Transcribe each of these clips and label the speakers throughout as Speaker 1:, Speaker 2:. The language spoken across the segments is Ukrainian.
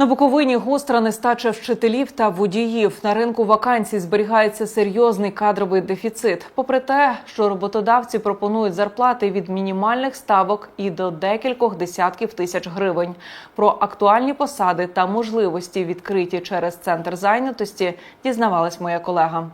Speaker 1: На Буковині гостра нестача вчителів та водіїв. На ринку вакансій зберігається серйозний кадровий дефіцит. Попри те, що роботодавці пропонують зарплати від мінімальних ставок і до декількох десятків тисяч гривень. Про актуальні посади та можливості відкриті через центр зайнятості дізнавалась моя колега.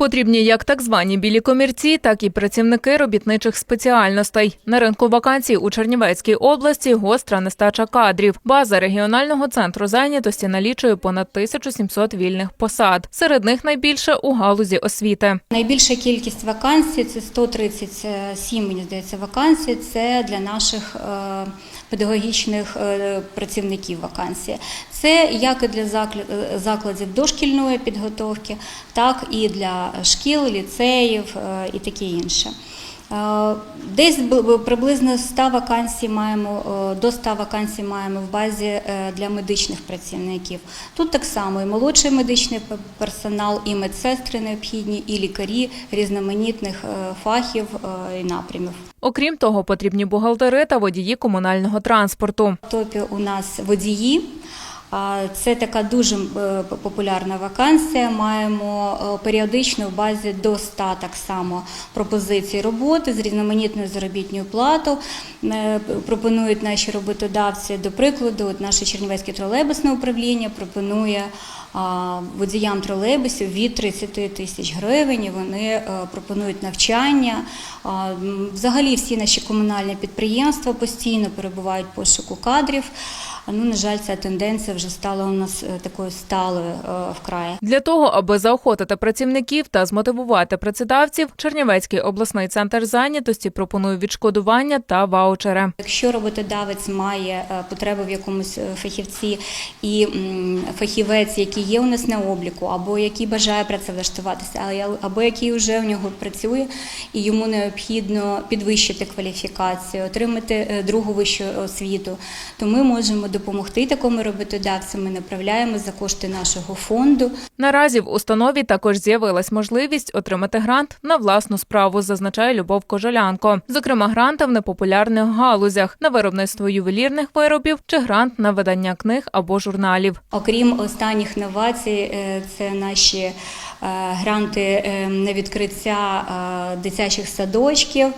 Speaker 2: Потрібні як так звані білі комірці, так і працівники робітничих спеціальностей. На ринку вакансій у Чернівецькій області гостра нестача кадрів. База регіонального центру зайнятості налічує понад 1700 вільних посад. Серед них найбільше у галузі освіти.
Speaker 3: Найбільша кількість вакансій це 137, мені здається, вакансій. Це для наших е, педагогічних е, працівників вакансії. Це як і для е, закладів дошкільної підготовки, так і для шкіл, ліцеїв е, і таке інше. Десь приблизно 100 вакансій маємо, до 100 вакансій маємо в базі для медичних працівників. Тут так само і молодший медичний персонал, і медсестри необхідні, і лікарі різноманітних фахів і напрямів.
Speaker 2: Окрім того, потрібні бухгалтери та водії комунального транспорту.
Speaker 3: Топі у нас водії. Це така дуже е, популярна вакансія. Маємо е, періодично в базі до 100 так само пропозицій роботи з різноманітною заробітною платою. Е, Пропонують наші роботодавці, до прикладу, от наше Чернівецьке тролейбусне управління пропонує водіям тролейбусів від 30 тисяч гривень. і Вони е, пропонують навчання. Взагалі всі наші комунальні підприємства постійно перебувають в пошуку кадрів. Ну, на жаль, ця тенденція вже стала у нас е, такою сталою е, вкрай.
Speaker 2: Для того, аби заохотити працівників та змотивувати працедавців, Чернівецький обласний центр зайнятості пропонує відшкодування та ваучери.
Speaker 3: Якщо роботодавець має потребу в якомусь фахівці і фахівець, який є у нас на обліку, або який бажає працевлаштуватися, або який вже в нього працює, і йому необхідно підвищити кваліфікацію, отримати е, другу вищу освіту, то ми можемо допомогти такому роботодавцю. Ми направляємо за кошти нашого фонду.
Speaker 2: Наразі в установі також з'явилась можливість отримати грант на власну справу, зазначає Любов Кожолянко. Зокрема, гранти в непопулярних галузях на виробництво ювелірних виробів чи грант на видання книг або журналів.
Speaker 3: Окрім останніх новацій, е, це наші е, гранти е, на відкриття дитячих садочків,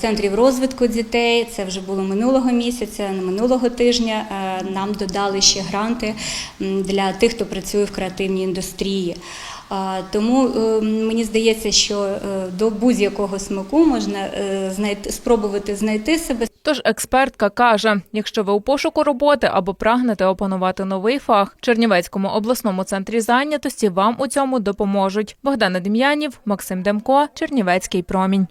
Speaker 3: центрів розвитку дітей. Це вже було минулого місяця, минулого тижня. Нам додали ще гранти для тих, хто працює в креативній індустрії. Тому е, мені здається, що е, до будь-якого смаку можна е, знайти спробувати знайти себе.
Speaker 2: Тож експертка каже: якщо ви у пошуку роботи або прагнете опанувати новий фах, Чернівецькому обласному центрі зайнятості вам у цьому допоможуть. Богдана Дем'янів, Максим Демко, Чернівецький промінь.